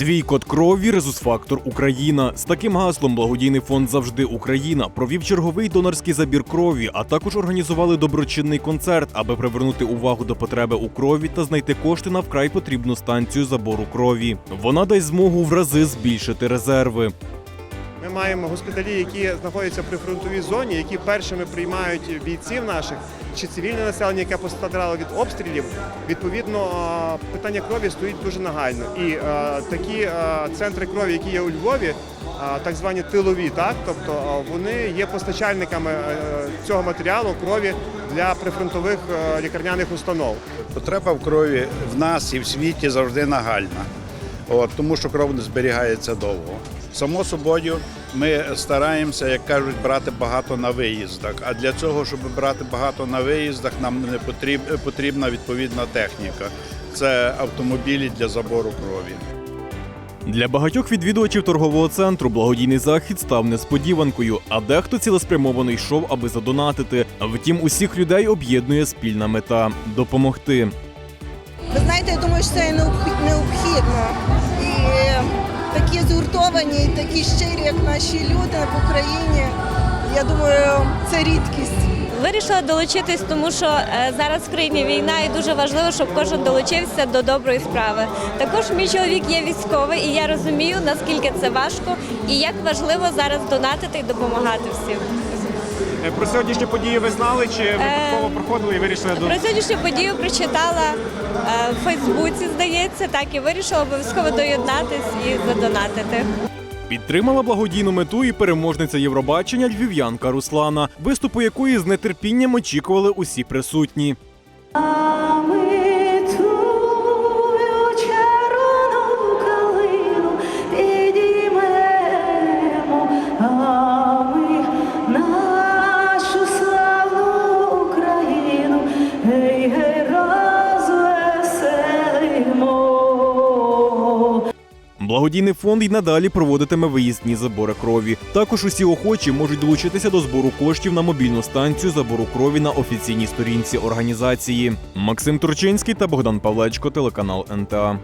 Твій код крові Резус-фактор Україна. З таким гаслом благодійний фонд Завжди Україна провів черговий донорський забір крові, а також організували доброчинний концерт, аби привернути увагу до потреби у крові та знайти кошти на вкрай потрібну станцію забору крові. Вона дасть змогу в рази збільшити резерви. Ми маємо госпіталі, які знаходяться при фронтовій зоні, які першими приймають бійців наших чи цивільне населення, яке постраждало від обстрілів. Відповідно, питання крові стоїть дуже нагально. І такі центри крові, які є у Львові, так звані тилові, так тобто вони є постачальниками е, цього матеріалу крові для прифронтових е, лікарняних установ. Потреба в крові в нас і в світі завжди нагальна, От, тому що кров не зберігається довго. Само собою, ми стараємося, як кажуть, брати багато на виїздах. А для цього, щоб брати багато на виїздах, нам не потріб, потрібна відповідна техніка. Це автомобілі для забору крові. Для багатьох відвідувачів торгового центру благодійний захід став несподіванкою, а дехто цілеспрямовано йшов, аби задонатити. Втім, усіх людей об'єднує спільна мета допомогти. Ви знаєте, я думаю, що це необх- необхідно. І такі згуртовані, і такі щирі, як наші люди в Україні, я думаю, це рідкість. Вирішила долучитись, тому що е, зараз в країні війна і дуже важливо, щоб кожен долучився до доброї справи. Також мій чоловік є військовий, і я розумію, наскільки це важко і як важливо зараз донатити і допомагати всім. Е, Про сьогоднішні події ви знали чи випадково проходили і вирішили до Про сьогоднішню подію прочитала е, в Фейсбуці, здається, так і вирішила обов'язково доєднатись і задонатити. Підтримала благодійну мету і переможниця Євробачення львів'янка Руслана, виступу якої з нетерпінням очікували усі присутні. Благодійний фонд й надалі проводитиме виїзні забори крові. Також усі охочі можуть долучитися до збору коштів на мобільну станцію забору крові на офіційній сторінці організації. Максим Турчинський та Богдан Павлечко, телеканал НТА.